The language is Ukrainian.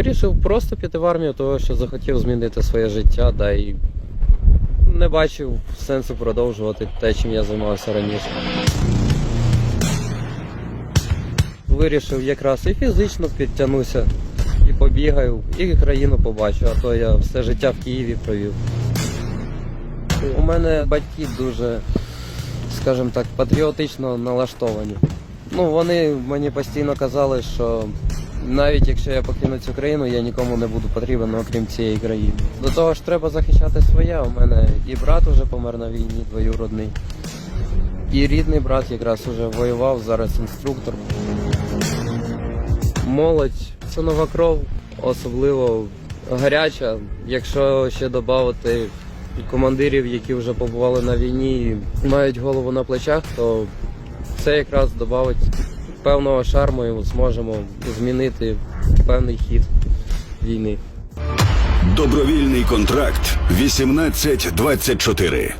Вирішив просто піти в армію, того що захотів змінити своє життя, да і не бачив сенсу продовжувати те, чим я займався раніше. Вирішив якраз і фізично підтягнуся, і побігаю, і країну побачу, а то я все життя в Києві провів. У мене батьки дуже, скажімо так, патріотично налаштовані. Ну, вони мені постійно казали, що навіть якщо я покину цю країну, я нікому не буду потрібен, окрім цієї країни. До того ж, треба захищати своє. У мене і брат уже помер на війні, двоюродний. І рідний брат якраз уже воював, зараз інструктор. Молодь це нова кров, особливо гаряча. Якщо ще додати командирів, які вже побували на війні і мають голову на плечах, то це якраз додавить певного шарму зможемо змінити певний хід війни. Добровільний контракт 1824.